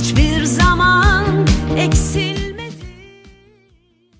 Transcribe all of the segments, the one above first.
hiçbir zaman eksilmedi.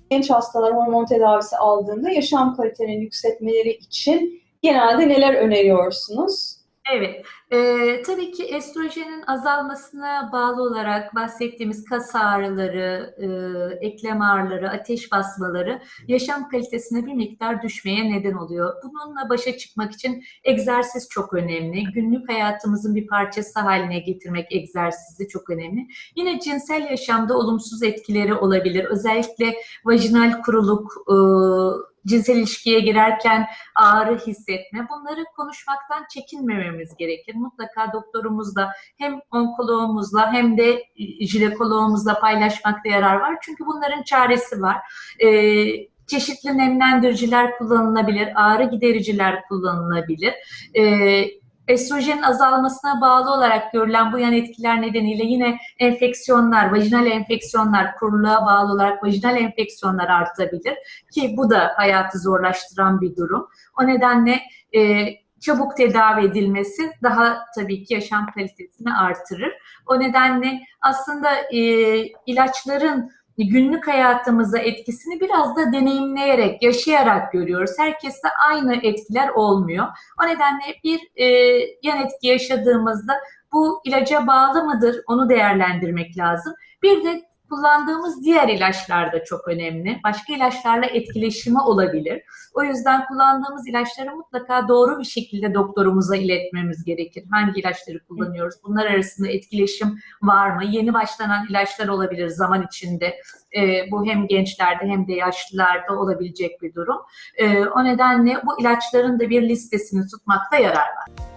Genç hastalar hormon tedavisi aldığında yaşam kalitelerini yükseltmeleri için genelde neler öneriyorsunuz? Evet, eee, tabii ki estrojenin azalmasına bağlı olarak bahsettiğimiz kas ağrıları, eee, eklem ağrıları, ateş basmaları yaşam kalitesine bir miktar düşmeye neden oluyor. Bununla başa çıkmak için egzersiz çok önemli. Günlük hayatımızın bir parçası haline getirmek egzersizi çok önemli. Yine cinsel yaşamda olumsuz etkileri olabilir. Özellikle vajinal kuruluk, eee, cinsel ilişkiye girerken ağrı hissetme. Bunları konuşmaktan çekinmememiz gerekir. Mutlaka doktorumuzla hem onkoloğumuzla hem de jinekoloğumuzla paylaşmakta yarar var. Çünkü bunların çaresi var. Ee, çeşitli nemlendiriciler kullanılabilir, ağrı gidericiler kullanılabilir. Ee, estrojenin azalmasına bağlı olarak görülen bu yan etkiler nedeniyle yine enfeksiyonlar, vajinal enfeksiyonlar, kuruluğa bağlı olarak vajinal enfeksiyonlar artabilir ki bu da hayatı zorlaştıran bir durum. O nedenle e, çabuk tedavi edilmesi daha tabii ki yaşam kalitesini artırır. O nedenle aslında e, ilaçların günlük hayatımıza etkisini biraz da deneyimleyerek, yaşayarak görüyoruz. Herkeste aynı etkiler olmuyor. O nedenle bir e, yan etki yaşadığımızda bu ilaca bağlı mıdır onu değerlendirmek lazım. Bir de kullandığımız diğer ilaçlar da çok önemli. Başka ilaçlarla etkileşimi olabilir. O yüzden kullandığımız ilaçları mutlaka doğru bir şekilde doktorumuza iletmemiz gerekir. Hangi ilaçları kullanıyoruz? Bunlar arasında etkileşim var mı? Yeni başlanan ilaçlar olabilir zaman içinde. Ee, bu hem gençlerde hem de yaşlılarda olabilecek bir durum. Ee, o nedenle bu ilaçların da bir listesini tutmakta yarar var.